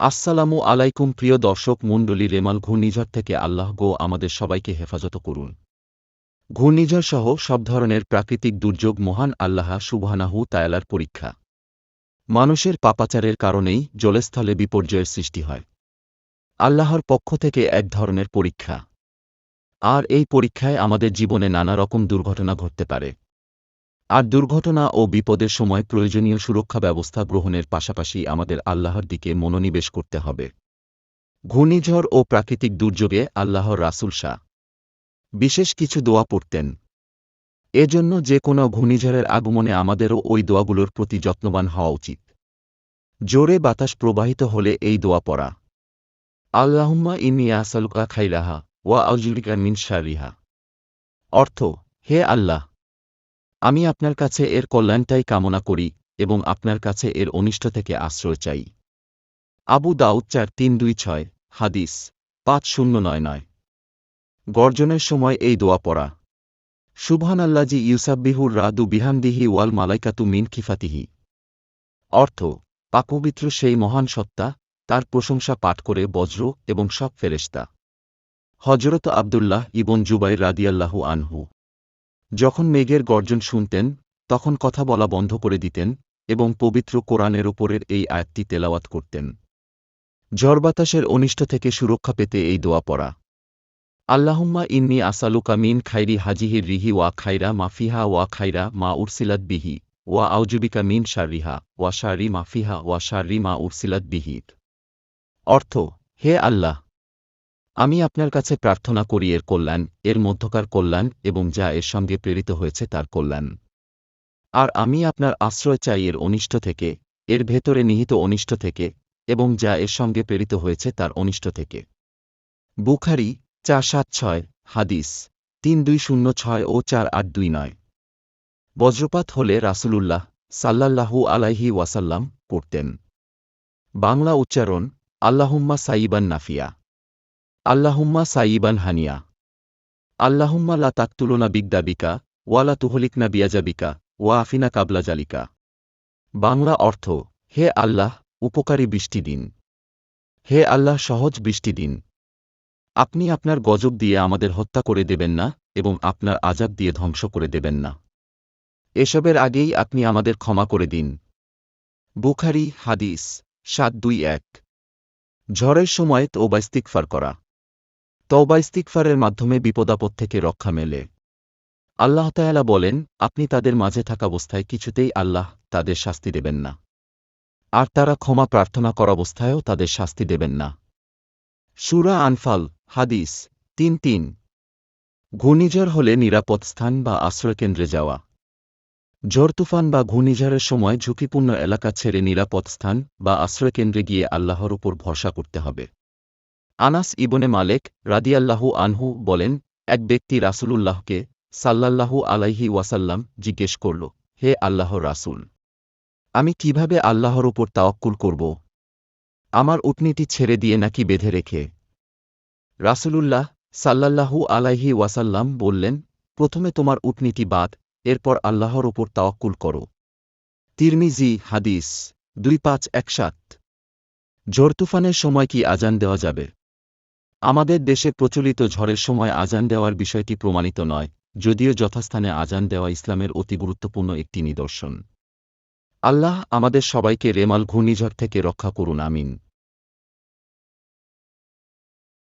আসসালামু আলাইকুম প্রিয় দর্শক মণ্ডলী, রেমাল ঘূর্ণিঝড় থেকে আল্লাহ গো আমাদের সবাইকে হেফাজত করুন। ঘূর্ণিঝড় সহ সব ধরনের প্রাকৃতিক দুর্যোগ মহান আল্লাহ সুবহানাহু তায়ালার পরীক্ষা। মানুষের পাপাচারের কারণেই জলস্থলে বিপর্যয়ের সৃষ্টি হয়। আল্লাহর পক্ষ থেকে এক ধরনের পরীক্ষা। আর এই পরীক্ষায় আমাদের জীবনে নানা রকম দুর্ঘটনা ঘটতে পারে। আর দুর্ঘটনা ও বিপদের সময় প্রয়োজনীয় সুরক্ষা ব্যবস্থা গ্রহণের পাশাপাশি আমাদের আল্লাহর দিকে মনোনিবেশ করতে হবে। ঘূর্ণিঝড় ও প্রাকৃতিক দুর্যোগে আল্লাহর রাসুল শাহ। বিশেষ কিছু দোয়া পড়তেন। এজন্য যে কোনো ঘূর্ণিঝড়ের আগমনে আমাদেরও ওই দোয়াগুলোর প্রতি যত্নবান হওয়া উচিত। জোরে বাতাস প্রবাহিত হলে এই দোয়া পড়া। আল্লাহুম্মা ইন্নি আসালুকা খাইরাহা ওয়া আউজুলিকা মিন শারিহা অর্থ, হে আল্লাহ আমি আপনার কাছে এর কল্যাণটাই কামনা করি এবং আপনার কাছে এর অনিষ্ট থেকে আশ্রয় চাই। আবু দাউদ চার তিন দুই ছয়, হাদিস পাঁচ শূন্য নয় নয়। গর্জনের সময় এই দোয়া পড়া। সুবহান আল্লাজি ইউসাব্বিহুর রাদু বিহামদিহি ওয়াল মালাইকাতু মিন খিফাতিহি অর্থ পাকপবিত্র সেই মহান সত্তা, তার প্রশংসা পাঠ করে বজ্র এবং সব ফেরেস্তা হজরত আবদুল্লাহ ইবন জুবাই রাদিয়াল্লাহু আনহু। যখন মেঘের গর্জন শুনতেন, তখন কথা বলা বন্ধ করে দিতেন এবং পবিত্র কোরআনের ওপরের এই আয়াতটি তেলাওয়াত করতেন। ঝড়বাতাসের অনিষ্ট থেকে সুরক্ষা পেতে এই দোয়া পড়া। আল্লাহুম্মা ইন্নি আসালুকা মিন খাইরি হাজিহির রিহি ওয়া খাইরা মাফিহা ওয়া খাইরা মা উরসিলাত বিহি ওয়া আউজুবিকা মিন শারিহা ওয়া শারি মাফিহা ওয়া শারি মা উরসিলাত বিহিত অর্থ, হে আল্লাহ আমি আপনার কাছে প্রার্থনা করি এর কল্যাণ, এর মধ্যকার কল্যাণ এবং যা এর সঙ্গে প্রেরিত হয়েছে তার কল্যাণ। আর আমি আপনার আশ্রয় চাই এর অনিষ্ট থেকে, এর ভেতরে নিহিত অনিষ্ট থেকে এবং যা এর সঙ্গে প্রেরিত হয়েছে তার অনিষ্ট থেকে। বুখারি চার সাত ছয়, হাদিস তিন দুই শূন্য ছয় ও চার আট দুই নয়। বজ্রপাত হলে রাসূলুল্লাহ সাল্লাল্লাহু আলাইহি ওয়াসাল্লাম পড়তেন। বাংলা উচ্চারণ, আল্লাহুম্মা সাইবান নাফিয়া। আল্লাহুম্মা সাইবান হানিয়া। আল্লাহুম্মা লা তাকতুলনা বিগদাবিকা ওয়ালা তুহলিকনা বিয়াজাবিকা, ওয়া আফিনা কাবলা জালিকা। বাংলা অর্থ, হে আল্লাহ, উপকারী বৃষ্টি দিন হে আল্লাহ, সহজ বৃষ্টি দিন আপনি আপনার গজব দিয়ে আমাদের হত্যা করে দেবেন না এবং আপনার আজাব দিয়ে ধ্বংস করে দেবেন না। এসবের আগেই আপনি আমাদের ক্ষমা করে দিন। বুখারি, হাদিস, সাত দুই এক। ঝড়ের সময় তৌবাইস্তিকফার করা। তৌবাইস্তিকফারের মাধ্যমে বিপদাপদ থেকে রক্ষা মেলে। আল্লাহ তায়ালা বলেন, আপনি তাদের মাঝে থাকা অবস্থায় কিছুতেই আল্লাহ তাদের শাস্তি দেবেন না। আর তারা ক্ষমা প্রার্থনা করা অবস্থায়ও তাদের শাস্তি দেবেন না। সুরা আনফাল, হাদিস, তিন তিন। ঘূর্ণিঝড় হলে নিরাপদ স্থান বা আশ্রয়কেন্দ্রে যাওয়া। ঝড় তুফান বা ঘূর্ণিঝড়ের সময় ঝুঁকিপূর্ণ এলাকা ছেড়ে নিরাপদ স্থান বা আশ্রয়কেন্দ্রে গিয়ে আল্লাহর উপর ভরসা করতে হবে। আনাস ইবনে মালেক রাদিয়াল্লাহু আনহু বলেন, এক ব্যক্তি রাসূলুল্লাহকে সাল্লাল্লাহু আলাইহি ওয়াসাল্লাম জিজ্ঞেস করল, হে আল্লাহ রাসূল, আমি কীভাবে আল্লাহর উপর তাওয়াক্কুল করব? আমার উটনিটি ছেড়ে দিয়ে নাকি বেঁধে রেখে? রাসূলুল্লাহ সাল্লাল্লাহু আলাইহি ওয়াসাল্লাম বললেন, প্রথমে তোমার উটনিটি বাদ এরপর আল্লাহর উপর তাওয়াক্কুল করো। তিরমিজি, হাদিস দুই পাঁচ এক সাত ঝড় তুফানের সময় কি আজান দেওয়া যাবে? আমাদের দেশে প্রচলিত ঝড়ের সময় আজান দেওয়ার বিষয়টি প্রমাণিত নয়, যদিও যথাস্থানে আজান দেওয়া ইসলামের অতি গুরুত্বপূর্ণ একটি নিদর্শন। আল্লাহ আমাদের সবাইকে রেমাল ঘূর্ণিঝড় থেকে রক্ষা করুন, আমিন।